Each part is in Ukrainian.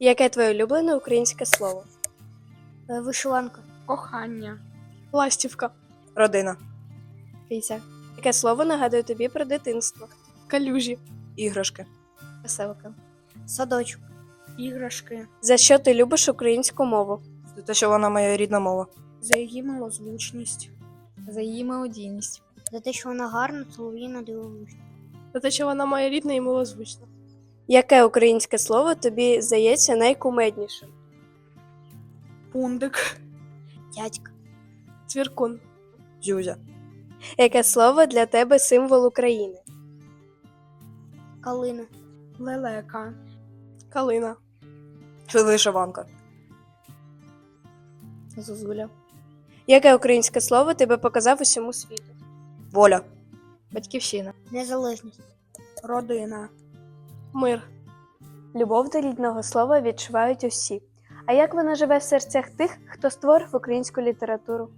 Яке твоє улюблене українське слово? Е, Вишиванка. Кохання. Ластівка. Родина. Фіся. Яке слово нагадує тобі про дитинство? Калюжі. Іграшки. Веселка. Садочок. Іграшки. За що ти любиш українську мову? За те, що вона моя рідна мова. За її малозвучність. За її мелодійність. За те, що вона гарна, солов'їна дивовижна. За те, що вона моя рідна і милозвучна. Яке українське слово тобі здається найкумеднішим? Пундик. Дядька. Цвіркун. Зюзя. Яке слово для тебе символ України? Калина. Лелека. Калина. Вишиванка. Зозуля. Яке українське слово тебе показав усьому світу? Воля. Батьківщина. Незалежність. Родина. Мир. Любов до рідного слова відчувають усі. А як вона живе в серцях тих, хто створив українську літературу?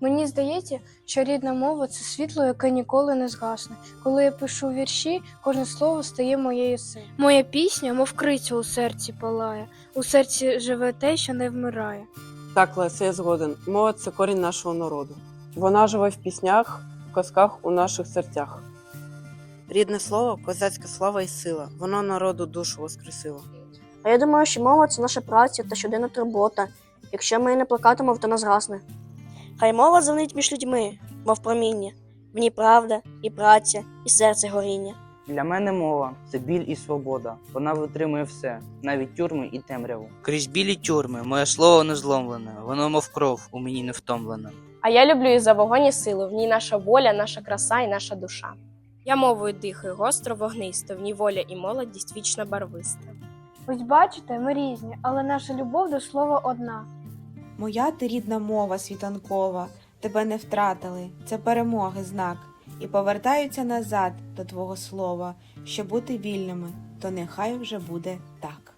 Мені здається, що рідна мова це світло, яке ніколи не згасне. Коли я пишу вірші, кожне слово стає моєю силою. Моя пісня, мов криця у серці палає, у серці живе те, що не вмирає. Так, Леся, я згоден. Мова це корінь нашого народу. Вона живе в піснях, в казках у наших серцях. Рідне слово козацька слава і сила. Воно народу душу воскресило. А я думаю, що мова це наша праця та щоденна турбота. Якщо ми не плакатимемо, то нас згасне. Хай мова звенить між людьми, мов проміння. В ній правда, і праця, і серце горіння. Для мене мова це біль і свобода. Вона витримує все, навіть тюрми і темряву. Крізь білі тюрми, моє слово не зломлене, воно мов кров, у мені не втомлене. А я люблю її за вогонь і силу. В ній наша воля, наша краса і наша душа. Я мовою дихаю гостро вогнисто, в ній воля і молодість вічно барвиста. Ось бачите, ми різні, але наша любов до слова одна. Моя ти рідна мова світанкова, тебе не втратили, це перемоги знак, і повертаються назад до твого слова, щоб бути вільними, то нехай вже буде так.